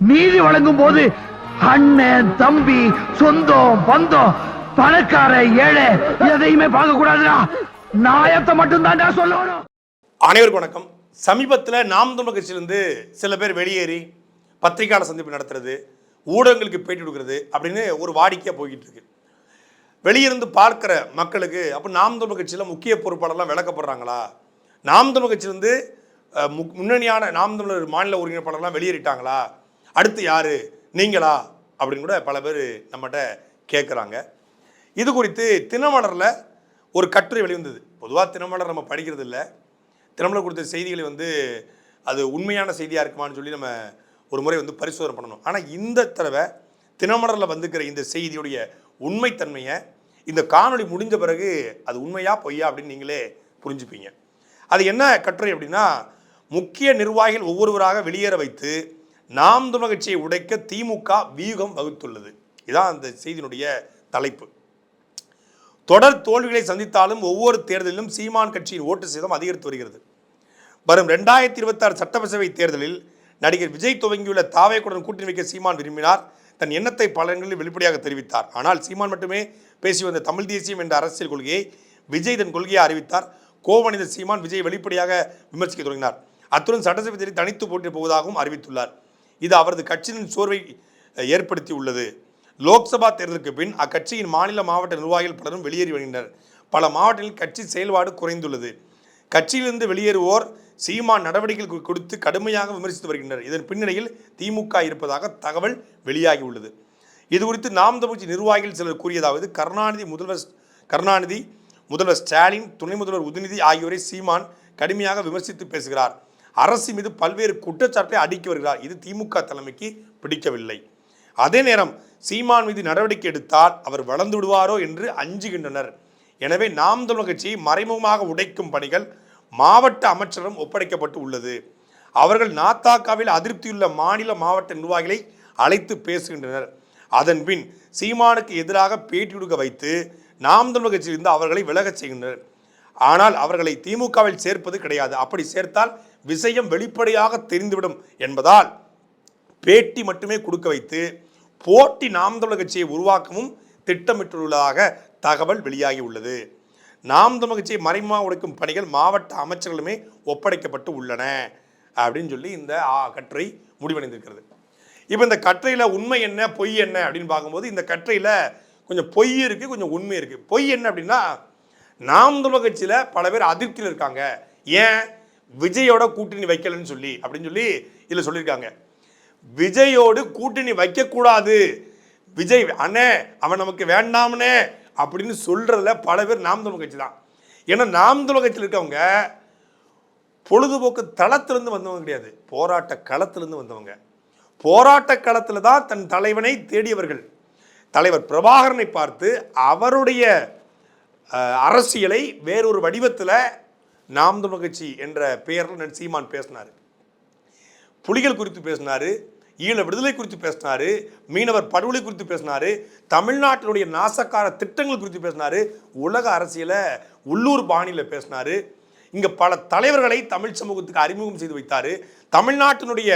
நீதி வழங்கும் போது அண்ணன் தம்பி சொந்தம் பந்தம் பணக்கார ஏழை எதையுமே பார்க்க கூடாதுடா நாயத்தை மட்டும் தான்டா சொல்லணும். அனைவருக்கும் வணக்கம். சமீபத்தில் நாம் தமிழ் கட்சியிலிருந்து சில பேர் வெளியேறி பத்திரிகையாளர் சந்திப்பு நடத்துறது ஊடகங்களுக்கு பேட்டி கொடுக்குறது அப்படின்னு ஒரு வாடிக்கையாக போய்கிட்டு இருக்கு. வெளியிருந்து பார்க்குற மக்களுக்கு அப்போ நாம் தமிழ் கட்சியில் முக்கிய பொறுப்பாளர்லாம் விளக்கப்படுறாங்களா? நாம் தமிழ் கட்சியிலேருந்து அஹ், மு- முன்னணியான நாம் தமிழர் மாநில ஒருங்கிணைப்பாளர்லாம் வெளியேறிட்டாங்களா? அடுத்து யார்? நீங்களா? அப்படின்னு கூட பல பேர் நம்மகிட்ட கேட்குறாங்க இது குறித்து தினமலரில் ஒரு கட்டுரை வெளிவந்தது. பொதுவாக தினமலர் நம்ம படிக்கிறது இல்லை. தினமலர் கொடுத்த செய்திகளை வந்து அது உண்மையான செய்தியாக இருக்குமான்னு சொல்லி நம்ம ஒரு முறை வந்து பரிசோதனை பண்ணணும். ஆனால் இந்த தடவை தினமலரில் வந்துக்கிற இந்த செய்தியுடைய உண்மைத்தன்மையை இந்த காணொளி முடிஞ்ச பிறகு அது உண்மையா பொய்யா அப்படின்னு நீங்களே புரிஞ்சுப்பீங்க. அது என்ன கட்டுரை அப்படின்னா முக்கிய நிர்வாகிகள் ஒவ்வொருவராக வெளியேற வைத்து நாம் தமிழர் கட்சியை உடைக்க திமுக வியூகம் வகுத்துள்ளது. இதான் அந்த செய்தியினுடைய தலைப்பு. தொடர் தோல்விகளை சந்தித்தாலும் ஒவ்வொரு தேர்தலிலும் சீமான் கட்சியின் ஓட்டு சேதம் அதிகரித்து வருகிறது. வரும் ரெண்டாயிரத்தி இருபத்தாறு சட்டப்பேரவை தேர்தலில் நடிகர் விஜய் துவங்கியுள்ள தாவேக்குடன் கூட்டணி வைக்க சீமான் விரும்பினார். தன் எண்ணத்தை பலங்களில் வெளிப்படையாக தெரிவித்தார். ஆனால் சீமான் மட்டுமே பேசி வந்த தமிழ் தேசியம் என்ற அரசியல் கொள்கையை விஜய் தன் கொள்கையை அறிவித்தார். கோவணிந்த சீமான் விஜய் வெளிப்படையாக விமர்சிக்க தொடங்கினார். அத்துடன் சட்டசபை தேர்தலில் தனித்து போட்டியிட போவதாகவும் அறிவித்துள்ளார். இது அவரது கட்சியின் சோர்வை ஏற்படுத்தி உள்ளது லோக்சபா தேர்தலுக்கு பின் அக்கட்சியின் மாநில மாவட்ட நிர்வாகிகள் பலரும் வெளியேறி வருகின்றனர். பல மாவட்டங்களில் கட்சி செயல்பாடு குறைந்துள்ளது. கட்சியிலிருந்து வெளியேறுவோர் சீமான் நடவடிக்கைகள் கொடுத்து கடுமையாக விமர்சித்து வருகின்றனர். இதன் பின்னணியில் திமுக இருப்பதாக தகவல் வெளியாகி உள்ளது இது குறித்து நாம் தமிழ்ச்சி நிர்வாகிகள் சிலர் கூறியதாவது கருணாநிதி முதல்வர் கருணாநிதி முதல்வர் ஸ்டாலின் துணை முதல்வர் உதயநிதி ஆகியோரை சீமான் கடுமையாக விமர்சித்து பேசுகிறார். அரசு மீது பல்வேறு குற்றச்சாட்டை அடுக்கி வருகிறார். இது திமுக தலைமைக்கு பிடிக்கவில்லை. அதே நேரம் சீமான் மீது நடவடிக்கை எடுத்தால் அவர் வளர்ந்து விடுவாரோ என்று அஞ்சுகின்றனர். எனவே நாம் தமிழர் கட்சியை மறைமுகமாக உடைக்கும் பணிகள் மாவட்ட அமைச்சரிடம் ஒப்படைக்கப்பட்டு உள்ளது. அவர்கள் நாத்தாக்காவில் அதிருப்தியுள்ள மாநில மாவட்ட நிர்வாகிகளை அழைத்து பேசுகின்றனர். அதன்பின் சீமானுக்கு எதிராக பேட்டி கொடுக்க வைத்து நாம் தமிழர் கட்சியிலிருந்து அவர்களை விலகச் செய்கின்றனர். ஆனால் அவர்களை திமுகவில் சேர்ப்பது கிடையாது. அப்படி சேர்த்தால் விஷயம் வெளிப்படையாக தெரிந்துவிடும் என்பதால் பேட்டி மட்டுமே கொடுக்க வைத்து போட்டி நாம் தமிழர் கட்சியை உருவாக்கவும் திட்டமிட்டுள்ளதாக தகவல் வெளியாகி உள்ளது. நாம் தமிழர் கட்சியை மறைமுகமாக உடைக்கும் பணிகள் மாவட்ட அமைச்சர்களுமே ஒப்படைக்கப்பட்டு உள்ளன அப்படின்னு சொல்லி இந்த ஆ, கட்டுரை முடிவடைந்திருக்கிறது. இப்போ இந்த கட்டுரையில் உண்மை என்ன பொய் என்ன அப்படின்னு பார்க்கும்போது இந்த கட்டுரையில் கொஞ்சம் பொய் இருக்குது கொஞ்சம் உண்மை இருக்குது பொய் என்ன அப்படின்னா நாம் தமிழர் கட்சியில் பல பேர் அதிருப்தியில் இருக்காங்க. ஏன்? விஜயோட கூட்டணி வைக்கலன்னு சொல்லி அப்படின்னு சொல்லி இதில் சொல்லியிருக்காங்க. விஜயோடு கூட்டணி வைக்கக்கூடாது. விஜய் அண்ணே அவன் நமக்கு வேண்டாம்னே அப்படின்னு சொல்கிறதுல பல பேர் நாம் தமிழ் கட்சி தான். ஏன்னா நாம் தமிழ் கட்சியில் இருக்கவங்க பொழுதுபோக்கு தளத்திலிருந்து வந்தவங்க கிடையாது. போராட்ட களத்திலிருந்து வந்தவங்க. போராட்ட களத்தில் தான் தன் தலைவனை தேடியவர்கள். தலைவர் பிரபாகரனை பார்த்து அவருடைய அரசியலை வேறொரு வடிவத்தில் நாம் தமிழ் கட்சி என்ற பெயரில் சீமான் பேசினார். புலிகள் குறித்து பேசினார் ஈழ விடுதலை குறித்து பேசினார் மீனவர் படுகொலை குறித்து பேசினார் தமிழ்நாட்டினுடைய நாசக்கார திட்டங்கள் குறித்து பேசினார் உலக அரசியலை உள்ளூர் பாணியில் பேசினார். இங்கே பல தலைவர்களை தமிழ் சமூகத்துக்கு அறிமுகம் செய்து வைத்தாரு. தமிழ்நாட்டினுடைய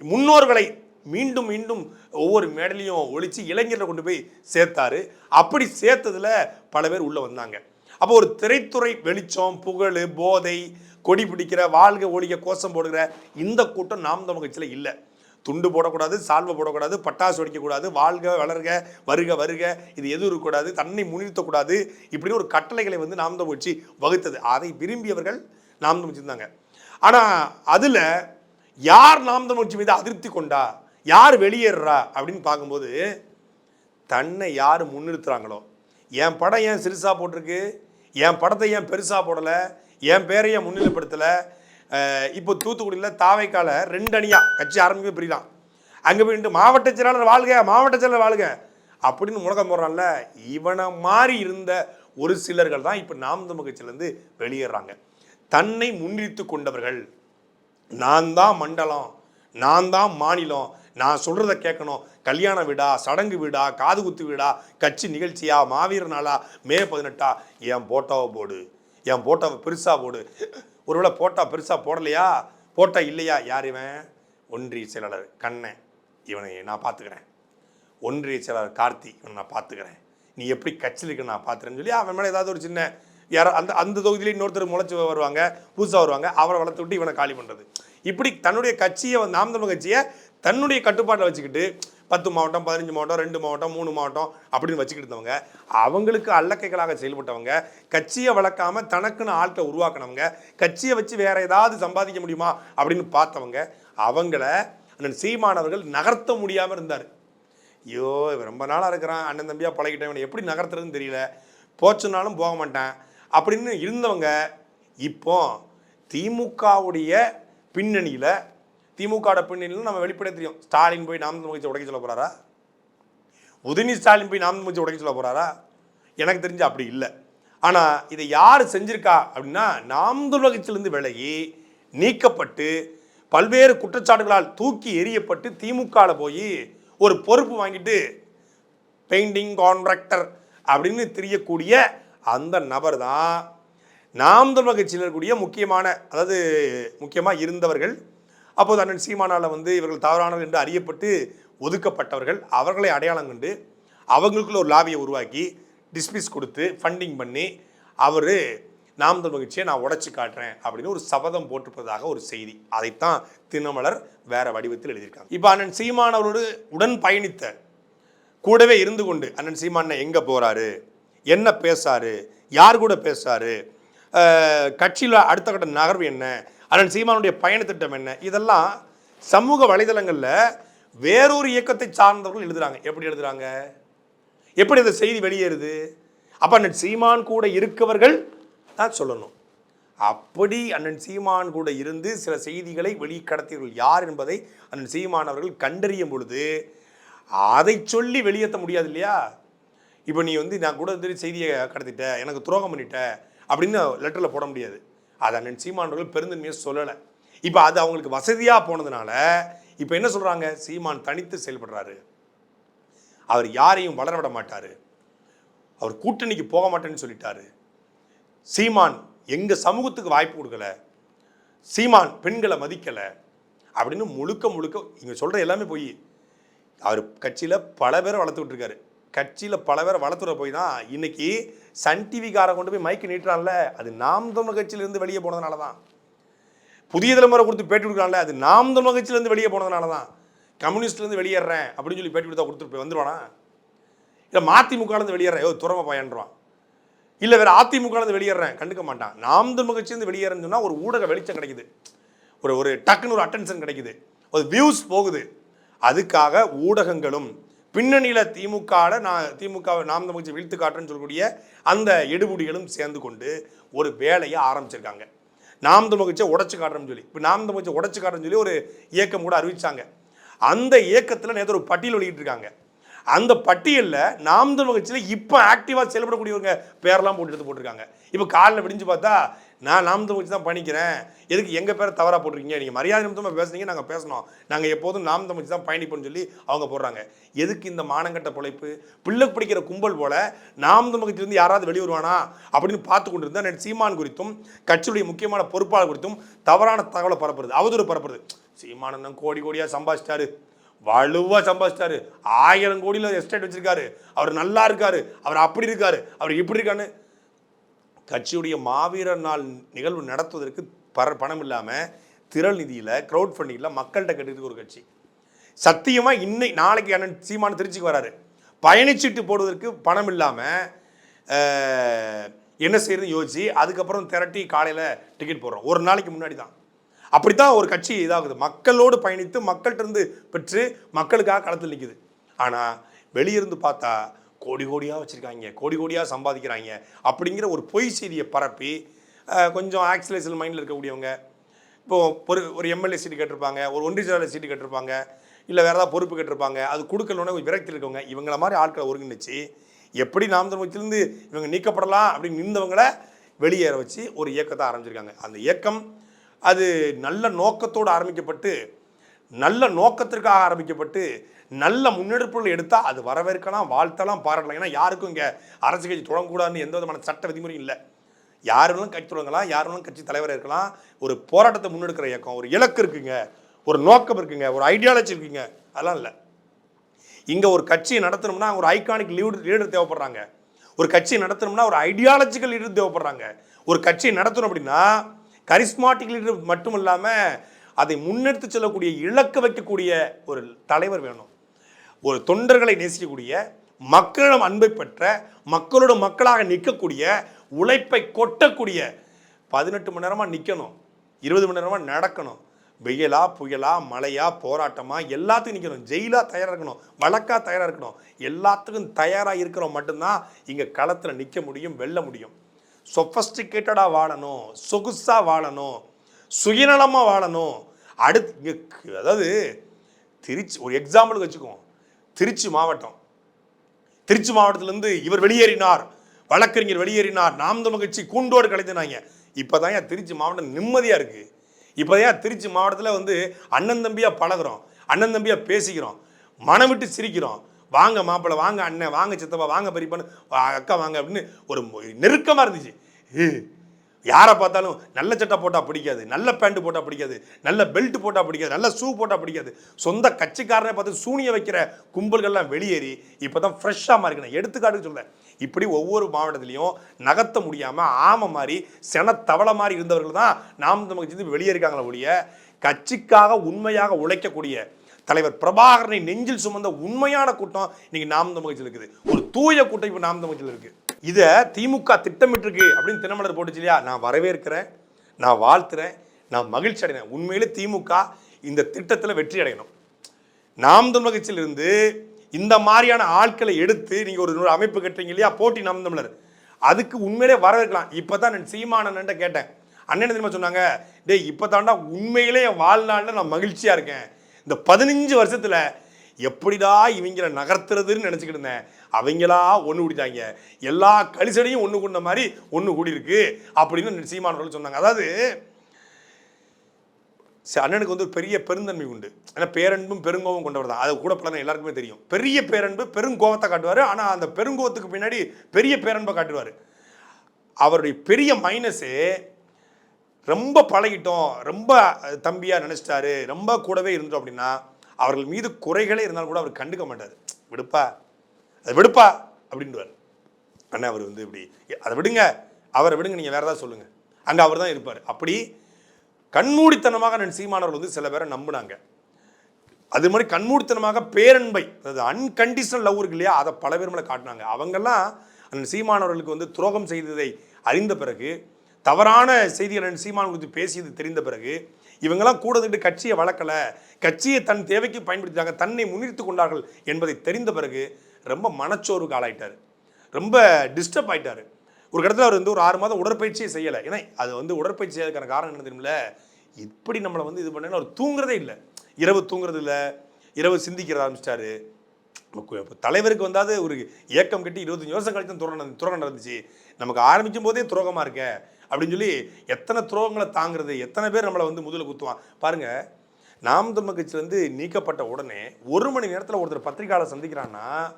முன்னோர்களை மீண்டும் மீண்டும் ஒவ்வொரு மேடலையும் ஒழித்து இளைஞர்களை கொண்டு போய் சேர்த்தாரு. அப்படி சேர்த்ததில் பல பேர் உள்ளே வந்தாங்க. அப்போ ஒரு திரைத்துறை வெளிச்சம் புகழ் போதை கொடி பிடிக்கிற வாழ்க ஒழிக கோஷம் போடுகிற இந்த கூட்டம் நாம் தமிழ் கட்சியில் இல்லை. துண்டு போடக்கூடாது சால்வை போடக்கூடாது பட்டாசு வெடிக்கக்கூடாது வாழ்க வளர்க வருக வருக இது எதுவும் இருக்கக்கூடாது தன்னை முன்னிறுத்தக்கூடாது இப்படி ஒரு கட்டளைகளை வந்து நாம் தமிழ் கட்சி வகுத்தது. அதை விரும்பியவர்கள் நாம் தமிழ் இருந்தாங்க ஆனால் அதில் யார் நாம் தமிழ்ச்சி மீது அதிருப்தி கொண்டா யார் வெளியேறுறா அப்படின்னு பார்க்கும்போது தன்னை யார் முன்னிறுத்துறாங்களோ? என் படம் ஏன் சிறுசாக போட்டிருக்கு? என் படத்தை ஏன் பெருசாக போடலை? என் பேரை ஏன் முன்னிலைப்படுத்தலை இப்போ தூத்துக்குடியில் தாவைக்கால ரெண்டு அணியாக கட்சி ஆரம்பிக்க பிரியலாம். அங்கே போயிட்டு மாவட்ட செயலாளர் வாழ்க மாவட்ட செயலாளர் வாழ்க அப்படின்னு முழக்கம் போடுறான்ல. இவனை மாதிரி இருந்த ஒரு சிலர்கள் தான் இப்போ நாம் தமிழ் கட்சியிலேருந்து வெளியேறாங்க. தன்னை முன்னிறுத்து கொண்டவர்கள் நான் தான் மண்டலம் நான் தான் மாநிலம் நான் சொல்கிறத கேட்கணும் கல்யாண வீடா சடங்கு வீடா காது குத்து வீடா கட்சி நிகழ்ச்சியா மாவீரர் நாளா மே பதினெட்டா? என் போட்டோவை போடு. என் போட்டோவை பெருசாக போடு. ஒருவேளை போட்டா பெருசாக போடலையா? போட்டா இல்லையா? யார் இவன்? ஒன்றிய செயலாளர் கண்ணன். இவனை நான் பார்த்துக்கிறேன். ஒன்றிய செயலாளர் கார்த்தி இவனை நான் பார்த்துக்கிறேன். நீ எப்படி கட்சியில் இருக்க நான் பார்த்துறேன்னு சொல்லி அவன் மேலே ஏதாவது ஒரு சின்ன யாரோ அந்த அந்த தொகுதியில இன்னொருத்தர் முளைச்சி வருவாங்க புதுசாக வருவாங்க அவரை வளர்த்து விட்டு இவனை காலி பண்ணுறது இப்படி தன்னுடைய கட்சியை வந்து நாம் தமிழ் கட்சியை தன்னுடைய கட்டுப்பாட்டில் வச்சுக்கிட்டு பத்து மாவட்டம் பதினஞ்சு மாவட்டம் ரெண்டு மாவட்டம் மூணு மாவட்டம் அப்படின்னு வச்சுக்கிட்டு இருந்தவங்க அவங்களுக்கு அல்லக்கைகளாக செயல்பட்டவங்க கட்சியை வளர்க்காம தனக்குன்னு ஆட்களை உருவாக்கினவங்க கட்சியை வச்சு வேற ஏதாவது சம்பாதிக்க முடியுமா அப்படின்னு பார்த்தவங்க அவங்கள அண்ணன் சீமானவர்கள் நகர்த்த முடியாமல் இருந்தார். ஐயோ இவன் ரொம்ப நாளாக இருக்கிறான் அண்ணன் தம்பியாக பழகிட்டேன் இவனை எப்படி நகர்த்துறதுன்னு தெரியல. போச்சுனாலும் போக மாட்டேன் அப்படின்னு இருந்தவங்க இப்போ திமுகவுடைய பின்னணியில் திமுகவோட பின்னணியில் நம்ம வெளிப்படைய தெரியும். ஸ்டாலின் போய் நாம் முகத்தை உடைக்க சொல்ல போகிறாரா உதயநிதி ஸ்டாலின் போய் நாம் முகத்தை உடைக்க சொல்ல போகிறாரா எனக்கு தெரிஞ்சு அப்படி இல்லை. ஆனால் இதை யார் செஞ்சிருக்கா அப்படின்னா நாம் தமிழ் விலகி நீக்கப்பட்டு பல்வேறு குற்றச்சாட்டுகளால் தூக்கி எறியப்பட்டு திமுகவில் போய் ஒரு பொறுப்பு வாங்கிட்டு பெயிண்டிங் கான்ட்ராக்டர் அப்படின்னு தெரியக்கூடிய அந்த நபர் தான் நாம் தமிழர் கட்சியில் இருக்கக்கூடிய முக்கியமான அதாவது முக்கியமாக இருந்தவர்கள் அப்போது அண்ணன் சீமானால வந்து இவர்கள் தவறானவர்கள் என்று அறியப்பட்டு ஒதுக்கப்பட்டவர்கள் அவர்களை அடையாளம் கண்டு அவங்களுக்குள்ள ஒரு லாபியை உருவாக்கி டிஸ்மிஸ் கொடுத்து ஃபண்டிங் பண்ணி அவர் நாம் தமிழ் மகிழ்ச்சியை நான் உடச்சி காட்டுறேன் அப்படின்னு ஒரு சபதம் போட்டிருப்பதாக ஒரு செய்தி. அதைத்தான் தினமலர் வேற வடிவத்தில் எழுதியிருக்காங்க. இப்போ அண்ணன் சீமான் அவரோடு உடன் பயணித்த கூடவே இருந்து கொண்டு அண்ணன் சீமான எங்கே போகிறாரு என்ன பேசாரு? யார் கூட பேசாரு? கட்சியில் அடுத்த கட்ட நகர்வு என்ன? அண்ணன் சீமானுடைய பயணத்திட்டம் என்ன? இதெல்லாம் சமூக வலைதளங்களில் வேறொரு இயக்கத்தை சார்ந்தவர்கள் எழுதுறாங்க. எப்படி எழுதுறாங்க? எப்படி அந்த செய்தி வெளியேறுது? அப்போ அண்ணன் சீமான் கூட இருக்கவர்கள் தான் சொல்லணும். அப்படி அண்ணன் சீமான் கூட இருந்து சில செய்திகளை வெளிக்கடத்தியவர்கள் யார் என்பதை அண்ணன் சீமான் அவர்கள் கண்டறியும் பொழுது அதை சொல்லி வெளியேற்ற முடியாது இல்லையா? இப்போ நீ வந்து நான் கூட வந்து செய்தியை கடத்திட்ட எனக்கு துரோகம் பண்ணிட்ட அப்படின்னு லெட்டரில் போட முடியாது. அதை அண்ணன் சீமான் பெருந்தன்மையை சொல்லலை. இப்போ அது அவங்களுக்கு வசதியாக போனதுனால இப்போ என்ன சொல்கிறாங்க சீமான் தனித்து செயல்படுறாரு. அவர் யாரையும் வளர விட மாட்டார். அவர் கூட்டணிக்கு போக மாட்டேன்னு சொல்லிட்டாரு. சீமான் எங்கள் சமூகத்துக்கு வாய்ப்பு கொடுக்கல. சீமான் பெண்களை மதிக்கலை. அப்படின்னு முழுக்க முழுக்க இங்கே சொல்கிற எல்லாமே போய் அவர் கட்சியில் பல பேரை வளர்த்துக்கிட்டு இருக்காரு. கட்சியில் பல பேரை வளர்த்துற போய் தான் இன்னைக்கு சன் டிவிக்காரன் கொண்டு போய் மைக்கு நீட்டுறான்ல. அது நாம் தமிழ் கட்சியிலேருந்து வெளியே போனதுனால தான் புதிய தலைமுறை கொடுத்து பேட்டி கொடுக்குறான்ல. அது நாம் தமிழ் கட்சியிலேருந்து வெளியே போனதுனால தான் கம்யூனிஸ்ட்லேருந்து வெளியேறேன் அப்படின்னு சொல்லி பேட்டி கொடுத்தா கொடுத்துட்டு போய் வந்துடுவானா இல்லை மதிமுகலேருந்து வெளியேறேன். ஏதோ துறமை பயன்றான். இல்லை வேறு அதிமுகலேருந்து வெளியேறேன். கண்டுக்க மாட்டான். நாம் தமிழ் கட்சியிலேருந்து வெளியேறேன்னு சொன்னால் ஒரு ஊடக வெளிச்சம் கிடைக்குது. ஒரு ஒரு டக்குன்னு ஒரு அட்டென்ஷன் கிடைக்குது. ஒரு வியூஸ் போகுது. அதுக்காக ஊடகங்களும் பின்னணியில் திமுகவில் நான் திமுக நாம் தமிழ்ச்சி வீழ்த்து காட்டுறேன்னு சொல்லக்கூடிய அந்த எடுபுடிகளும் சேர்ந்து கொண்டு ஒரு வேலையை ஆரம்பிச்சிருக்காங்க. நாம் தமிழ்ச்சியை உடச்சு காட்டுறோம்னு சொல்லி. இப்போ நாம் தமிழ்ச்சியை உடச்சு காட்டுறோம்னு சொல்லி ஒரு இயக்கம் கூட அறிவிச்சாங்க. அந்த இயக்கத்தில் நேற்று ஒரு பட்டியல் வெளியிட்டு இருக்காங்க. அந்த பட்டியலில் நாம் தமிழ்ச்சியில் இப்போ ஆக்டிவாக செயல்படக்கூடியவங்க பேரெல்லாம் போட்டு எடுத்து போட்டிருக்காங்க. இப்போ காலில் விடிஞ்சு பார்த்தா நான் நாமத்தை வச்சு தான் பண்ணிக்கிறேன். எதுக்கு எங்கள் பேரை தவறாக போட்டிருக்கீங்க? நீங்கள் மரியாதை நிமித்தமாக பேசுனீங்க நாங்கள் பேசணும். நாங்கள் எப்போதும் நாம் தமிழ் தான் பயணிப்போம்னு சொல்லி அவங்க போடுறாங்க. எதுக்கு இந்த மானங்கட்ட பொழைப்பு? பிள்ளை பிடிக்கிற கும்பல் போல நாம் தமிழ் யாராவது வெளியே வருவானா? அப்படின்னு பார்த்து கொண்டு இருந்தால் நேற்று சீமான் குறித்தும் கட்சியுடைய முக்கியமான பொறுப்பாளர் குறித்தும் தவறான தகவலை பரப்புறது. அவதூறு பரப்புறது. சீமானந்தம் கோடி கோடியாக சம்பாதிச்சிட்டாரு. வலுவாக சம்பாதிச்சிட்டாரு. ஆயிரம் கோடியில் எஸ்டேட் வச்சிருக்காரு. அவர் நல்லா இருக்காரு. அவர் அப்படி இருக்காரு. அவர் இப்படி இருக்கான்னு கட்சியுடைய மாவீரர் நாள் நிகழ்வு நடத்துவதற்கு பர பணம் இல்லாமல் திரள் நிதியில் க்ரௌட் ஃபண்டிங்கில் மக்கள்கிட்ட கட்டிட்டு ஒரு கட்சி. சத்தியமாக இன்னை நாளைக்கு அண்ணன் சீமான திருச்சிக்கு வராரு. பயணிச்சீட்டு போடுவதற்கு பணம் இல்லாமல் என்ன செய்யறது யோசிச்சு அதுக்கப்புறம் திரட்டி காலையில் டிக்கெட் போடுறோம். ஒரு நாளைக்கு முன்னாடி தான். அப்படித்தான் ஒரு கட்சி இதாகுது. மக்களோடு பயணித்து மக்கள்கிட்ட இருந்து பெற்று மக்களுக்காக களத்தில் நிற்குது ஆனால் வெளியிருந்து பார்த்தா கோடி கோடியாக வச்சுருக்காங்க கோடி கோடியாக சம்பாதிக்கிறாங்க அப்படிங்கிற ஒரு பொய் செய்தியை பரப்பி கொஞ்சம் ஆக்சிலேஷன் மைண்டில் இருக்கக்கூடியவங்க இப்போ ஒரு ஒரு எம்எல்ஏ சீட்டு கேட்டிருப்பாங்க ஒரு ஒன்றிய செயலாளர் சீட்டு கேட்டிருப்பாங்க இல்லை வேறு ஏதாவது பொறுப்பு கேட்டிருப்பாங்க அது கொடுக்கலன்னு விரக்தி இருக்கவங்க இவங்கள மாதிரி ஆட்களை ஒருங்கிணைச்சு எப்படி நாம் தமிழகத்திலிருந்து இவங்க நீக்கப்படலாம் அப்படின்னு நின்றவங்கள வெளியேற வச்சு ஒரு இயக்கத்தை ஆரம்பிச்சிருக்காங்க. அந்த இயக்கம் அது நல்ல நோக்கத்தோடு ஆரம்பிக்கப்பட்டு நல்ல நோக்கத்திற்காக ஆரம்பிக்கப்பட்டு நல்ல முன்னெடுப்புகள் எடுத்தால் அது வரவேற்கலாம் வாழ்த்தலாம் பாராட்டலாம். ஏன்னா யாருக்கும் இங்கே அரசு கட்சி தொடங்கக்கூடாதுன்னு எந்த விதமான சட்ட விதிமுறையும் இல்லை. யார் வேணாலும் கட்சி தொடங்கலாம் யார் வேணாலும் கட்சி தலைவராக இருக்கலாம். ஒரு போராட்டத்தை முன்னெடுக்கிற இயக்கம் ஒரு இலக்கு இருக்குங்க. ஒரு நோக்கம் இருக்குங்க. ஒரு ஐடியாலஜி இருக்குங்க. அதெல்லாம் இல்லை. இங்கே ஒரு கட்சியை நடத்தணும்னா ஒரு ஐகானிக் லீடர் லீடர் தேவைப்படுறாங்க. ஒரு கட்சியை நடத்தணும்னா ஒரு ஐடியாலஜிக்கல் லீடர் தேவைப்படுறாங்க. ஒரு கட்சியை நடத்தணும் அப்படின்னா கரிஸ்மாட்டிக் லீடர் மட்டும் இல்லாமல் அதை முன்னெடுத்து செல்லக்கூடிய இலக்க வைக்கக்கூடிய ஒரு தலைவர் வேணும். ஒரு தொண்டர்களை நேசிக்கக்கூடிய மக்களிடம் அன்பை பெற்ற மக்களோட மக்களாக நிற்கக்கூடிய உழைப்பை கொட்டக்கூடிய பதினெட்டு மணி நேரமாக நிற்கணும் இருபது மணி நேரமாக நடக்கணும். வெயிலா புயலா மழையா போராட்டமா எல்லாத்துக்கும் நிற்கணும் ஜெயிலாக தயாராக இருக்கணும் வழக்காக தயாராக இருக்கணும். எல்லாத்துக்கும் தயாராக இருக்கிறோம் மட்டும்தான் இங்கே களத்தில் நிற்க முடியும் வெல்ல முடியும். சொஃபஸ்டிகேட்டடாக வாழணும் சொகுசாக வாழணும் சுயநலமாக வாழணும். அடுத்து இங்கே அதாவது திருச்சி ஒரு எக்ஸாம்பிளுக்கு வச்சுக்குவோம். திருச்சி மாவட்டம். திருச்சி மாவட்டத்திலேருந்து இவர் வெளியேறினார். வழக்கறிஞர் வெளியேறினார். நாம் தமிழ் கட்சி கூண்டோடு கலைத்தினாங்க இப்போதான் ஏன் திருச்சி மாவட்டம் நிம்மதியாக இருக்குது இப்போதான் ஏன் திருச்சி மாவட்டத்தில் வந்து அண்ணன் தம்பியாக பழகுறோம். அண்ணன் தம்பியாக பேசிக்கிறோம். மனம் விட்டு சிரிக்கிறோம். வாங்க மாப்பிள்ளை வாங்க அண்ணன் வாங்க சித்தப்பா வாங்க பெரியப்பான்னு அக்கா வாங்க அப்படின்னு ஒரு நெருக்கமாக இருந்துச்சு. யாரை பார்த்தாலும் நல்ல சட்டை போட்டால் பிடிக்காது நல்ல பேண்ட் போட்டால் பிடிக்காது நல்ல பெல்ட் போட்டால் பிடிக்காது நல்ல ஷூ போட்டால் பிடிக்காது. சொந்த கட்சிக்காரனை பார்த்து சூனிய வைக்கிற கும்பல்கள்லாம் வெளியேறி இப்போ தான் ஃப்ரெஷ்ஷாக மாறிக்கணும் எடுத்துக்காட்டுக்கு சொல்கிறேன் இப்படி ஒவ்வொரு மாவட்டத்திலையும் நகர்த்த முடியாமல் ஆமை மாதிரி சென தவளை மாதிரி இருந்தவர்கள் தான் நாம் நமக்கு சேர்ந்து வெளியேறிக்காங்களே ஒழிய கட்சிக்காக உண்மையாக உழைக்கக்கூடிய தலைவர் பிரபாகரனை நெஞ்சில் சுமந்த உண்மையான கூட்டம் இன்னைக்கு நாம் தமிழ்ச்சியில் இருக்குது. ஒரு தூய கூட்டம் இப்போ நாம் தமிழ்ச்சியில் இருக்குது இதை திமுக திட்டமிட்டிருக்கு அப்படின்னு தினமலர் போட்டுச்சு இல்லையா? நான் வரவேற்கிறேன் நான் வாழ்த்துறேன் நான் மகிழ்ச்சி அடைகிறேன். உண்மையிலே திமுக இந்த திட்டத்தில் வெற்றி அடையணும். நாம் தமிழ் கட்சியிலிருந்து இந்த மாதிரியான ஆட்களை எடுத்து நீங்கள் ஒரு அமைப்பு கட்டுறீங்க இல்லையா? போட்டி நாம் தமிழர். அதுக்கு உண்மையிலே வரவேற்கலாம். இப்போ தான் நான் சீமானன்ட்ட கேட்டேன். அண்ணன் திரும்ப தெரியுமா சொன்னாங்க? டேய் இப்போ தாண்டா உண்மையிலே என் வாழ்நாளில் நான் மகிழ்ச்சியாக இருக்கேன். இந்த பதினஞ்சு வருஷத்தில் எப்படிடா இவங்கள நகர்த்துறதுன்னு நினச்சிக்கிட்டு இருந்தேன். அவங்களா ஒன்று கூடிட்டாங்க. எல்லா கலிசடையும் ஒன்று கூடின மாதிரி ஒன்று கூடியிருக்கு அப்படின்னு சீமானவர்கள் சொன்னாங்க. அதாவது சரி, அண்ணனுக்கு வந்து ஒரு பெரிய பெருந்தன்மை உண்டு. ஏன்னா பேரன்பும் பெருங்கோவம் கொண்டவர் தான். அது கூட பலன் எல்லாருக்குமே தெரியும். பெரிய பேரன்பு பெருங்கோவத்தை காட்டுவார். ஆனால் அந்த பெருங்கோவத்துக்கு பின்னாடி பெரிய பேரன்பை காட்டுவார். அவருடைய பெரிய மைனஸு ரொம்ப பழகிட்டோம். ரொம்ப தம்பியாக நினச்சிட்டாரு. ரொம்ப கூடவே இருந்தோம் அப்படின்னா அவர்கள் மீது குறைகளே இருந்தாலும் கூட அவர் கண்டுக்க மாட்டார். விடுப்பா அதை விடுப்பா அப்படின்டுவார் அண்ணா அவர் வந்து இப்படி அதை விடுங்க அவரை விடுங்க நீங்கள் வேறு ஏதாவது சொல்லுங்கள் அங்கே அவர் தான் இருப்பார். அப்படி கண்மூடித்தனமாக நான் சீமானவர்கள் வந்து சில பேரை நம்பினாங்க. அது மாதிரி கண்மூடித்தனமாக பேரன்பை அதாவது அன்கண்டிஷனல் லவ் இருக்கு இல்லையா அதை பல பேர் மேலே காட்டினாங்க. அவங்கெல்லாம் அந்த சீமானவர்களுக்கு வந்து துரோகம் செய்ததை அறிந்த பிறகு தவறான செய்திகளை சீமான் குறித்து பேசியது தெரிந்த பிறகு இவங்கெல்லாம் கூட கட்சியை வளர்க்கல கட்சியை தன் தேவைக்கு பயன்படுத்தினாங்க தன்னை முன்னிறுத்து கொண்டார்கள் என்பதை தெரிந்த பிறகு ரொம்ப மனச்சோர்வுக்கு ஆளாயிட்டார். ரொம்ப டிஸ்டர்ப் ஆயிட்டார். ஒரு இடத்துல அவர் வந்து ஒரு ஆறு மாதம் உடற்பயிற்சியே செய்யலை. ஏன்னா அது வந்து உடற்பயிற்சி செய்யறதுக்கான காரணம் என்ன தெரியுமில்ல? இப்படி நம்மளை வந்து இது பண்ணேன்னா அவர் தூங்குறதே இல்லை. இரவு தூங்குறது இல்லை. இரவு சிந்திக்கிற ஆரம்பிச்சிட்டாரு. இப்போ தலைவருக்கு வந்தாது ஒரு ஏக்கம் கட்டி இருபத்தஞ்சு வருஷம் கழித்து துரோகம் துரோகம் நடந்துச்சு. நமக்கு ஆரம்பிக்கும் போதே துரோகமாக இருக்க அப்படின்னு சொல்லி எத்தனை துரோகங்களை தாங்குறது எத்தனை பேர் நம்மளை வந்து முதல்ல குத்துவான். பாருங்கள் நாம் தமிழ் கட்சியிலேருந்து நீக்கப்பட்ட உடனே ஒரு மணி நேரத்தில் ஒருத்தர் பத்திரிகையாளர் சந்திக்கிறான்னா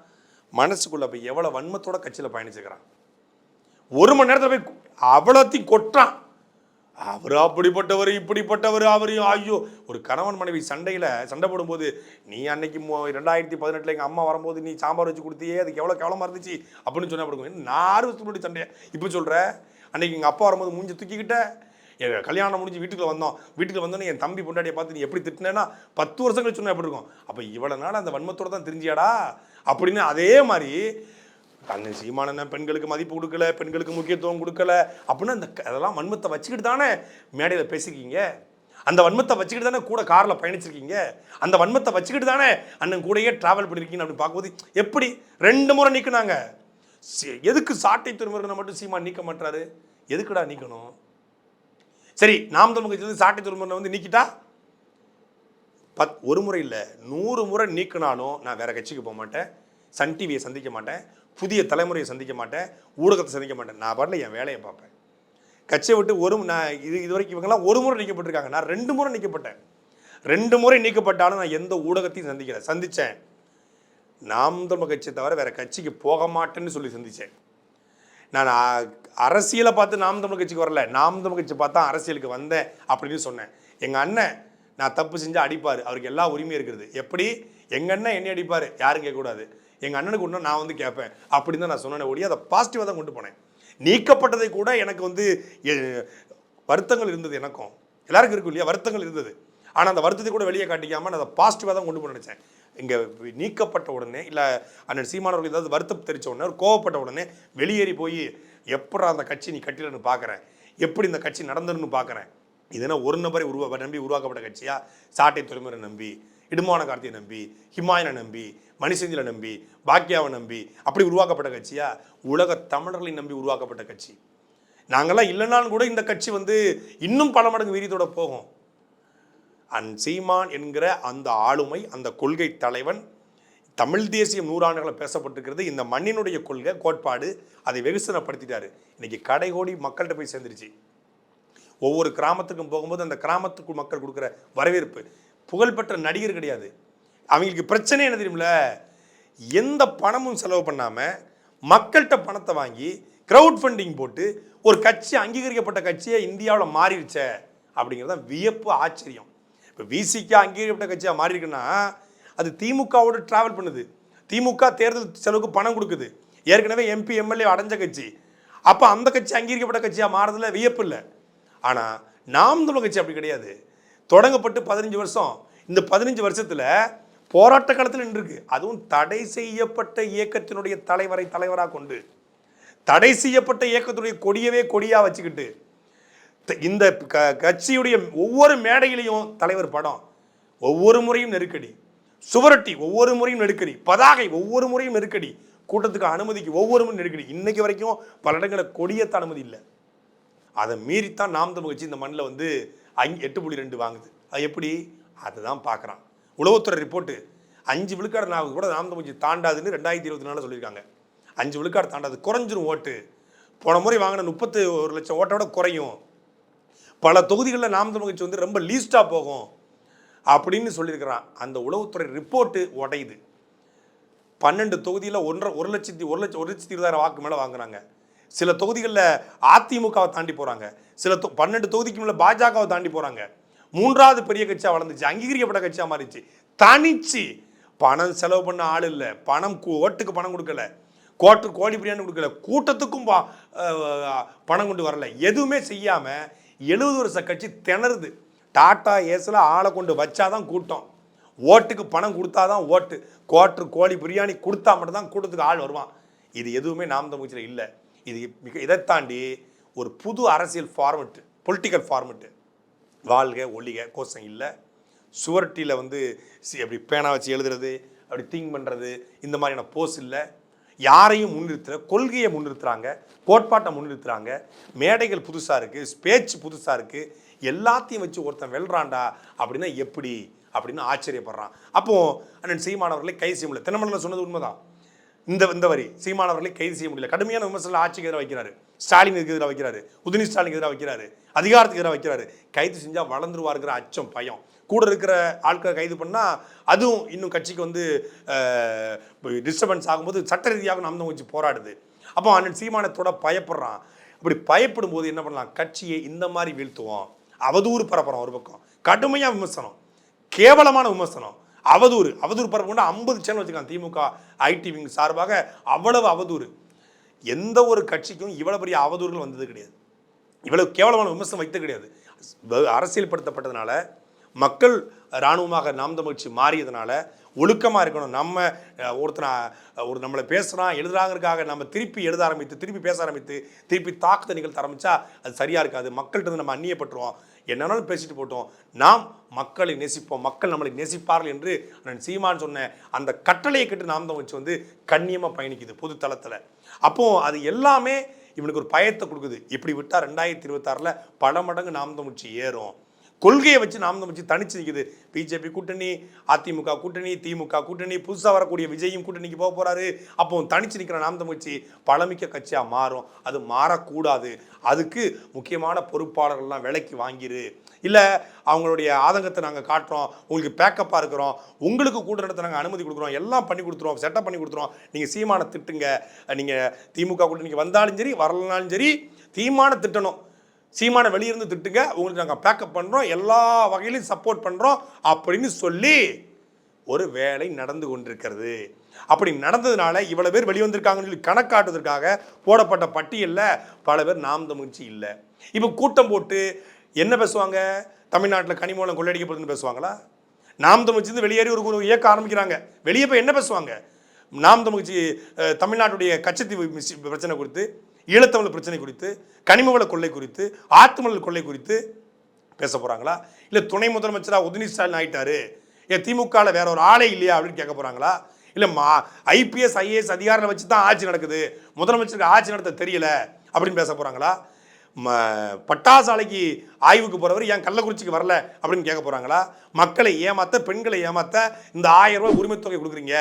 மனசுக்குள்ளே போய் எவ்வளோ வன்மத்தோட கட்சியில் பயணிச்சுக்கிறான்? ஒரு மணி நேரத்தில் போய் அவ்வளோத்தையும் கொட்டுறான். அவர் அப்படிப்பட்டவர் இப்படிப்பட்டவர் அவர் ஐயோ. ஒரு கணவன் மனைவி சண்டையில் சண்டை போடும்போது நீ அன்னைக்கு மோ- ரெண்டாயிரத்தி பதினெட்டில் எங்கள் அம்மா வரும்போது நீ சாம்பார் வச்சு கொடுத்தியே அதுக்கு எவ்வளோ கவலமாக இருந்துச்சு? அப்படின்னு சொன்னால் படுக்கும் நான் வருஷத்துக்கு முன்னாடி சண்டையை? இப்போ சொல்கிற அன்னைக்கு எங்கள் அப்பா வரும்போது மூஞ்சி தூக்கிக்கிட்ட? என் கல்யாணம் முடிஞ்சு வீட்டுக்கு வந்தோம். வீட்டுக்கு வந்தோன்னே என் தம்பி பொண்டாடியை பார்த்து நீ எப்படி திட்டினேன்னா பத்து வருஷம் கழிச்சு சொன்னா எப்படி இருக்கும். அப்போ இவ்வளோ நாள் அந்த வன்மத்தோட தான் தெரிஞ்சியாடா? அப்படின்னு அதே மாதிரி தன்னை சீமான பெண்களுக்கு மதிப்பு கொடுக்கல பெண்களுக்கு முக்கியத்துவம் கொடுக்கல அப்படின்னு அந்த க- அதெல்லாம் வன்மத்தை வச்சுக்கிட்டு தானே மேடையில் பேசிருக்கீங்க? அந்த வன்மத்தை வச்சுக்கிட்டு தானே கூட காரில் பயணிச்சிருக்கீங்க? அந்த வன்மத்தை வச்சுக்கிட்டு தானே அண்ணன் கூடயே ட்ராவல் பண்ணியிருக்கீங்க அப்படின்னு பார்க்கும்போது எப்படி ரெண்டு முறை நிற்கினாங்க எதுக்கு சாட்டை துறைமுருகனை மட்டும் சீமான் நீக்க மாட்டாரு எதுக்குடா நீக்கணும்? சரி நாம் தமிழ் கட்சியிலிருந்து சாட்டை துறைமுருகனை வந்து நீக்கிட்டா? பத் ஒரு முறை இல்லை. நூறு முறை நீக்கினாலும் நான் வேறு கட்சிக்கு போக மாட்டேன். சன் டிவியை சந்திக்க மாட்டேன். புதிய தலைமுறையை சந்திக்க மாட்டேன். ஊடகத்தை சந்திக்க மாட்டேன். நான் பாட்டில் என் வேலையை பார்ப்பேன். கட்சியை விட்டு ஒரு நான் இது இது வரைக்கும் இவங்கெல்லாம் ஒரு முறை நீக்கப்பட்டிருக்காங்க. நான் ரெண்டு முறை நீக்கப்பட்டேன். ரெண்டு முறை நீக்கப்பட்டாலும் நான் எந்த ஊடகத்தையும் சந்திக்கலை. சந்தித்தேன் நாம் தமிழ் கட்சியை தவிர வேறு கட்சிக்கு போக மாட்டேன்னு சொல்லி சந்தித்தேன் நான் அரசியலை பார்த்து நாம் தமிழ் கட்சிக்கு வரல நாம் தமிழ் கட்சி பார்த்தா அரசியலுக்கு வந்தேன் அப்படின்னு சொன்னேன். எங்கள் அண்ணன் நான் தப்பு செஞ்சால் அடிப்பார் அவருக்கு எல்லா உரிமையும் இருக்கிறது எப்படி? எங்கள் அண்ணன் என்னை அடிப்பார்? யாரும் கேட்கக்கூடாது. எங்கள் அண்ணனுக்கு ஒன்றும் நான் வந்து கேட்பேன் அப்படின்னு தான் நான் சொன்னேன் ஒழிய அதை பாசிட்டிவாக தான் கொண்டு போனேன். நீக்கப்பட்டதை கூட எனக்கு வந்து எ- வருத்தங்கள் இருந்தது எனக்கும். எல்லாருக்கும் இருக்கும் இல்லையா? வருத்தங்கள் இருந்தது. ஆனால் அந்த வருத்தத்தை கூட வெளியே காட்டிக்காமல் நான் அதை பாசிட்டிவாக தான் கொண்டு போய் நினச்சேன். இங்கே நீக்கப்பட்ட உடனே இல்லை அண்ணன் சீமானவர்கள் ஏதாவது வருத்தம் தெரிச்ச உடனே கோவப்பட்ட உடனே வெளியேறி போய் எப்படா அந்த கட்சி நீ கட்டிலன்னு பார்க்குறேன் எப்படி இந்த கட்சி நடந்துருன்னு பார்க்குறேன் இதுனா ஒரு நபரை உருவா நம்பி உருவாக்கப்பட்ட கட்சியா? சாட்டை துறைமுறை நம்பி இடுமான கார்த்தியை நம்பி ஹிமாயனை நம்பி மணிசெந்தில நம்பி பாக்கியாவை நம்பி அப்படி உருவாக்கப்பட்ட கட்சியா? உலக தமிழர்களை நம்பி உருவாக்கப்பட்ட கட்சி. நாங்கள்லாம் இல்லைனாலும் கூட இந்த கட்சி வந்து இன்னும் பல மடங்கு வீரியத்தோட போகும். அன் சீமான் என்கிற அந்த ஆளுமை அந்த கொள்கை தலைவன் தமிழ் தேசியம் நூறாண்டுகளை பேசப்பட்டிருக்கிறது. இந்த மண்ணினுடைய கொள்கை கோட்பாடு அதை வெகுசனப்படுத்திட்டாரு. இன்னைக்கு கடைகோடி மக்கள்கிட்ட போய் சேர்ந்துருச்சு. ஒவ்வொரு கிராமத்துக்கும் போகும்போது அந்த கிராமத்துக்கு மக்கள் கொடுக்குற வரவேற்பு. புகழ்பெற்ற நடிகர் கிடையாது. அவங்களுக்கு பிரச்சனை என்ன தெரியுமில எந்த பணமும் செலவு பண்ணாமல் மக்கள்கிட்ட பணத்தை வாங்கி க்ரௌட் ஃபண்டிங் போட்டு ஒரு கட்சி அங்கீகரிக்கப்பட்ட கட்சியை இந்தியாவில் மாறிடுச்சே அப்படிங்கிறது தான் வியப்பு ஆச்சரியம். இப்போ விசிக்கு அங்கீகரிக்கப்பட்ட கட்சியாக மாறி இருக்குன்னா அது திமுகவோடு ட்ராவல் பண்ணுது. திமுக தேர்தல் செலவுக்கு பணம் கொடுக்குது. ஏற்கனவே எம்பி எம்எல்ஏ அடைஞ்ச கட்சி. அப்போ அந்த கட்சி அங்கீகரிக்கப்பட்ட கட்சியாக மாறதுல வியப்பு இல்லை. ஆனால் நாம் தமிழ் கட்சி அப்படி கிடையாது. தொடங்கப்பட்டு பதினஞ்சு வருஷம். இந்த பதினஞ்சு வருஷத்தில் போராட்ட காலத்தில் நின்றுருக்கு. அதுவும் தடை செய்யப்பட்ட இயக்கத்தினுடைய தலைவரை தலைவராக கொண்டு. தடை செய்யப்பட்ட இயக்கத்துடைய கொடியவே கொடியாக வச்சுக்கிட்டு இந்த க- கட்சியுடைய ஒவ்வொரு மேடையிலையும் தலைவர் படம். ஒவ்வொரு முறையும் நெருக்கடி. சுவரொட்டி ஒவ்வொரு முறையும் நெருக்கடி. பதாகை ஒவ்வொரு முறையும் நெருக்கடி. கூட்டத்துக்கு அனுமதிக்கு ஒவ்வொரு முறையும் நெருக்கடி. இன்னைக்கு வரைக்கும் பல இடங்களில் கொடியத்த அனுமதி இல்லை. அதை மீறித்தான் நாம் தமிழ் கட்சி இந்த மண்ணில் வந்து அஞ்சு எட்டு புள்ளி ரெண்டு வாங்குது. அது எப்படி? அதை தான் பார்க்குறான். உளவுத்துறை ரிப்போர்ட்டு. அஞ்சு விழுக்காடு நான் கூட நாம் தமிழ் கட்சி தாண்டாதுன்னு ரெண்டாயிரத்தி இருபத்தி நாலில் சொல்லியிருக்காங்க. அஞ்சு விழுக்காடு தாண்டாது. குறைஞ்சிரும் ஓட்டு. போன முறை வாங்கின முப்பத்து ஒரு லட்சம் ஓட்டோட குறையும். பல தொகுதிகளில் நாம் தமிழ் கட்சி வந்து ரொம்ப லீஸ்டாக போகும் அப்படின்னு சொல்லியிருக்கிறான். அந்த உளவுத்துறை ரிப்போர்ட்டு உடையுது. பன்னெண்டு தொகுதியில் ஒன்றரை ஒரு லட்சத்தி ஒரு லட்சம் ஒரு லட்சத்தி இருபதாயிரம் வாக்கு மேலே வாங்குறாங்க. சில தொகுதிகளில் அதிமுகவை தாண்டி போகிறாங்க சில தொ- பன்னெண்டு தொகுதிக்கு மேலே பாஜகவை தாண்டி போகிறாங்க மூன்றாவது பெரிய கட்சியாக வளர்ந்துச்சு அங்கீகரிக்கப்பட்ட கட்சியாக மாறிச்சு தனிச்சு பணம் செலவு பண்ண ஆள் இல்லை. பணம் ஓட்டுக்கு பணம் கொடுக்கல. கோட்டு கோழி பிரியாணி கொடுக்கல. கூட்டத்துக்கும் பா- பணம் கொண்டு வரல. எதுவுமே செய்யாமல் எழுபது வருஷ கட்சி திணறுது. டாட்டா ஏஸில் ஆளை கொண்டு வச்சாதான் கூட்டம். ஓட்டுக்கு பணம் கொடுத்தா தான் ஓட்டு. கோட்ரு கோழி பிரியாணி கொடுத்தா மட்டும்தான் கூட்டத்துக்கு ஆள் வருவான். இது எதுவுமே நாம் தமிழ்ச்சியில் இல்லை. இது மிக இதை தாண்டி ஒரு புது அரசியல் ஃபார்மெட்டு பொலிட்டிக்கல் ஃபார்மெட்டு வாழ்க ஒளிக கோஷம் இல்லை. சுவர்ட்டியில் வந்து சி அப்படி பேனா வச்சு எழுதுறது அப்படி திங்க் பண்ணுறது இந்த மாதிரியான போஸ் இல்லை. யாரையும் முன்னிறுத்துற கொள்கையை முன்னிறுத்துறாங்க கோட்பாட்டை முன்னிறுத்துறாங்க. மேடைகள் புதுசாக இருக்குது ஸ்பேச்சு புதுசாக இருக்குது எல்லாத்தையும் வச்சு ஒருத்தன் வெல்றான்டா அப்படின்னா எப்படி? அப்படின்னு ஆச்சரியப்படுறான். அப்போது அண்ணன் சீமானவர்களை கை செய்ய முடியல தினமலர் சொன்னது உண்மைதான். இந்த இந்த வரி சீமானவர்களை கைது செய்ய முடியல. கடுமையான விமர்சனம் ஆட்சிக்கு எதிராக வைக்கிறாரு. ஸ்டாலினுக்கு எதிராக வைக்கிறாரு. உதினி ஸ்டாலினுக்கு எதிராக வைக்கிறாரு. அதிகாரத்துக்கு எதிராக வைக்கிறாரு. கைது செஞ்சால் வளர்ந்துருவாருங்கிற அச்சம் பயம். கூட இருக்கிற ஆட்களை கைது பண்ணால் அதுவும் இன்னும் கட்சிக்கு வந்து டிஸ்டர்பன்ஸ் ஆகும்போது சட்ட ரீதியாக நாம் வச்சு போராடுது. அப்போ அண்ணன் சீமானத்தோட பயப்படுறான். அப்படி பயப்படும் போது என்ன பண்ணலாம்? கட்சியை இந்த மாதிரி வீழ்த்துவோம். அவதூறு பரப்புறோம் ஒரு பக்கம். கடுமையாக விமர்சனம். கேவலமான விமர்சனம். அவதூறு. அவதூறு பரப்பு கொண்டு ஐம்பது சேனல் வச்சுருக்காங்க திமுக ஐடி விங் சார்பாக அவ்வளவு அவதூறு. எந்த ஒரு கட்சிக்கும் இவ்வளோ பெரிய அவதூறுகள் வந்தது கிடையாது. இவ்வளவு கேவலமான விமர்சனம் வைத்தது கிடையாது. அரசியல்படுத்தப்பட்டதுனால மக்கள் இராணுவமாக நாம் தமிழ்ச்சி மாறியதுனால ஒழுக்கமாக இருக்கணும். நம்ம ஒருத்தனை ஒரு நம்மளை பேசுகிறான் எழுதுறாங்கிறதுக்காக நம்ம திருப்பி எழுத ஆரம்பித்து திருப்பி பேச ஆரம்பித்து திருப்பி தாக்குதல் நிகழ்த்த ஆரம்பித்தா அது சரியாக இருக்காது. மக்கள்கிட்ட இருந்து நம்ம அந்நியப்பட்டுருவோம் என்னன்னாலும் பேசிட்டு போட்டோம். நாம் மக்களை நேசிப்போம். மக்கள் நம்மளை நேசிப்பார்கள் என்று நான் சீமான் சொன்ன அந்த கட்டளையை கேட்டு நாம் தான் வச்சு வந்து கண்ணியமாக பயணிக்குது பொது தளத்தில். அப்போ அது எல்லாமே இவனுக்கு ஒரு பயத்தை கொடுக்குது. இப்படி விட்டால் ரெண்டாயிரத்தி இருபத்தாறில் பல மடங்கு நாம் தமிழ்ச்சி ஏறும். கொள்கையை வச்சு நாம் வச்சு தனிச்சு நிற்குது பிஜேபி கூட்டணி அதிமுக கூட்டணி திமுக கூட்டணி புதுசாக வரக்கூடிய விஜயும் கூட்டணிக்கு போக போகிறாரு அப்போ தனிச்சு நிற்கிற நாம் தமிழ்ச்சி பழமிக்க கட்சியாக மாறும். அது மாறக்கூடாது. அதுக்கு முக்கியமான பொறுப்பாளர்கள்லாம் விலைக்கு வாங்கிரு. இல்லை அவங்களுடைய ஆதங்கத்தை நாங்கள் காட்டுறோம். உங்களுக்கு பேக்கப்பாக இருக்கிறோம். உங்களுக்கு கூட்ட நடத்த நாங்கள் அனுமதி கொடுக்குறோம். எல்லாம் பண்ணி கொடுத்துருவோம். செட்டப் பண்ணி கொடுத்துருவோம். நீங்கள் சீமான திட்டுங்க. நீங்கள் திமுக கூட்டணிக்கு வந்தாலும் சரி வரலனாலும் சரி தீமான திட்டணும். சீமானை வெளியிருந்து திட்டுங்க உங்களுக்கு நாங்கள் பேக்கப் பண்ணுறோம் எல்லா வகையிலையும் சப்போர்ட் பண்ணுறோம் அப்படின்னு சொல்லி ஒரு வேலை நடந்து கொண்டிருக்கிறது. அப்படி நடந்ததுனால இவ்வளோ பேர் வெளிவந்திருக்காங்கன்னு சொல்லி கணக்காட்டுவதற்காக போடப்பட்ட பட்டியலில் பல பேர் நாம் தமிழ்ச்சி இல்லை. இப்போ கூட்டம் போட்டு என்ன பேசுவாங்க? தமிழ்நாட்டில் கனிமூலம் கொள்ளையடிக்கப்படுதுன்னு பேசுவாங்களா? நாம் தமிழ்ச்சி வெளியேறி ஒரு இயக்க ஆரம்பிக்கிறாங்க. வெளியே போய் என்ன பேசுவாங்க? நாம் தமிழ்ச்சி தமிழ்நாட்டுடைய கச்சத்தீவு பிரச்சனை குறித்து ஈழத்தமிழ் பிரச்சனை குறித்து கனிமவள கொள்ளை குறித்து ஆத்துமணல் கொள்ளை குறித்து பேச போகிறாங்களா இல்லை துணை முதலமைச்சராக உதயநிதி ஸ்டாலின் ஆயிட்டாரு. ஏன் திமுகவில் வேற ஒரு ஆளே இல்லையா அப்படின்னு கேட்க போகிறாங்களா இல்லை மா ஐபிஎஸ் ஐஏஎஸ் அதிகாரம் வச்சு தான் ஆட்சி நடக்குது. முதலமைச்சருக்கு ஆட்சி நடத்த தெரியல அப்படின்னு பேச போகிறாங்களா பட்டாசாலைக்கு ஆய்வுக்கு போகிறவர் ஏன் கள்ளக்குறிச்சிக்கு வரல அப்படின்னு கேட்க போகிறாங்களா மக்களை ஏமாத்த பெண்களை ஏமாத்த இந்த ஆயிரம் ரூபாய் உரிமைத்தொகை கொடுக்குறீங்க.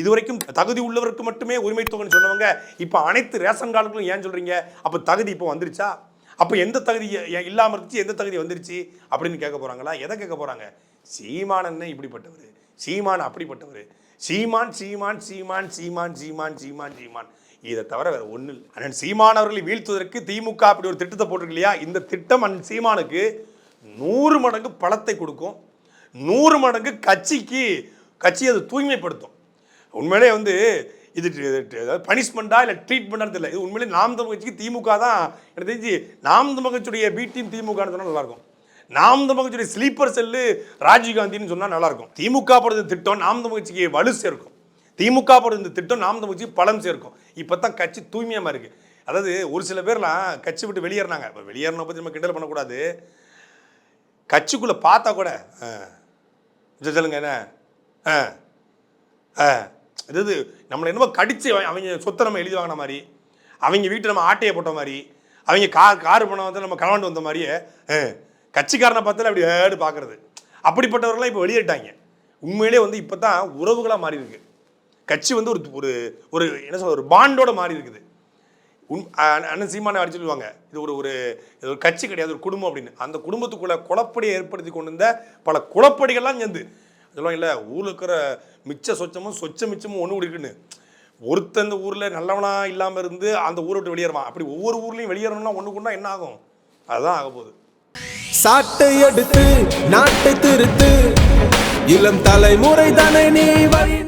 இதுவரைக்கும் தகுதி உள்ளவருக்கு மட்டுமே உரிமைத்தொகைன்னு சொன்னவங்க இப்போ அனைத்து ரேஷன் கார்டுகளும் ஏன் சொல்கிறீங்க அப்போ தகுதி இப்போ வந்துருச்சா? அப்போ எந்த தகுதி ஏன் இல்லாமல் இருந்துச்சு எந்த தகுதி வந்துருச்சு அப்படின்னு கேட்க போகிறாங்களா எதை கேட்க போகிறாங்க சீமானன்னு இப்படிப்பட்டவர். சீமான் அப்படிப்பட்டவர். சீமான் சீமான் சீமான் சீமான் சீமான் சீமான் சீமான். இதை தவிர வேறு ஒன்றும் இல்லை. அண்ணன் சீமானவர்களை வீழ்த்துவதற்கு திமுக அப்படி ஒரு திட்டத்தை போட்டிருக்கு இல்லையா? இந்த திட்டம் அண்ணன் சீமானுக்கு நூறு மடங்கு பலத்தை கொடுக்கும். நூறு மடங்கு கட்சிக்கு கட்சி அது தூய்மைப்படுத்தும். உண்மையிலே வந்து இது பனிஷ்மெண்ட்டா இல்லை ட்ரீட்மெண்ட்டான்னு தெரியல. இது உண்மையிலே நாம் தமிழ் கட்சிக்கு திமுக தான். எனக்கு தெரிஞ்சு நாம் தமிழ் கட்சியுடைய பி டீம் திமுகன்னு சொன்னால் நல்லாயிருக்கும் நாம் தமிழ் கட்சியுடைய ஸ்லீப்பர் செல்லு ராஜீவ்காந்தின்னு சொன்னால் நல்லாயிருக்கும் திமுக போடுறது திட்டம் நாம் தமிழ் கட்சிக்கு வலு சேர்க்கும். திமுக போடுற இந்த திட்டம் நாம் தமிழ் பலம் சேர்க்கும். இப்போ தான் கட்சி தூய்மையாக இருக்குது அதாவது ஒரு சில பேர்லாம் கட்சி விட்டு வெளியேறினாங்க. இப்போ வெளியேறின பற்றி நம்ம கிண்டல் பண்ணக்கூடாது. கட்சிக்குள்ளே பார்த்தா கூட ஆ, சொல்லுங்க என்ன? ஆ ஆ இது நம்மளை என்னமோ கடித்து அவன் அவங்க சொத்தை நம்ம எழுதி வாங்கின மாதிரி அவங்க வீட்டை நம்ம ஆட்டையை போட்ட மாதிரி அவங்க கார் கார் பணம் வந்து நம்ம கலவாண்டு வந்த மாதிரியே ஆ, கட்சிக்காரனை பார்த்தாலே அப்படி ஏடு பார்க்கறது அப்படிப்பட்டவர்கள்லாம் இப்போ வெளியேட்டாங்க உண்மையிலே வந்து இப்போ தான் உறவுகளாக மாறி இருக்குது கட்சி வந்து ஒரு ஒரு ஒரு என்ன சொல்ற ஒரு பாண்டோட மாறி இருக்குது. உன் அண்ணன் அண்ணன் சீமானை அடிச்சு சொல்லுவாங்க. இது ஒரு ஒரு இது ஒரு கட்சி கிடையாது ஒரு குடும்பம் அப்படின்னு. அந்த குடும்பத்துக்குள்ள குழப்படியை ஏற்படுத்தி கொண்டு இருந்த பல குழப்படிகள்லாம் சேர்ந்து சொல்லுவாங்க இல்லை ஊரில் இருக்கிற மிச்ச சொச்சமும் சொச்ச மிச்சமும் ஒன்று இருக்குன்னு ஒருத்தன் இந்த ஊரில் நல்லவனா இல்லாமல் இருந்து அந்த ஊரை விட்டு வெளியேறுவான். அப்படி ஒவ்வொரு ஊர்லேயும் வெளியேறணும்னா ஒன்று கொண்டா என்ன ஆகும்? அதுதான் ஆக போகுது. சாட்டை எடுத்து நாட்டை திருத்து. இளம் தலைமுறை தானே நீ வழி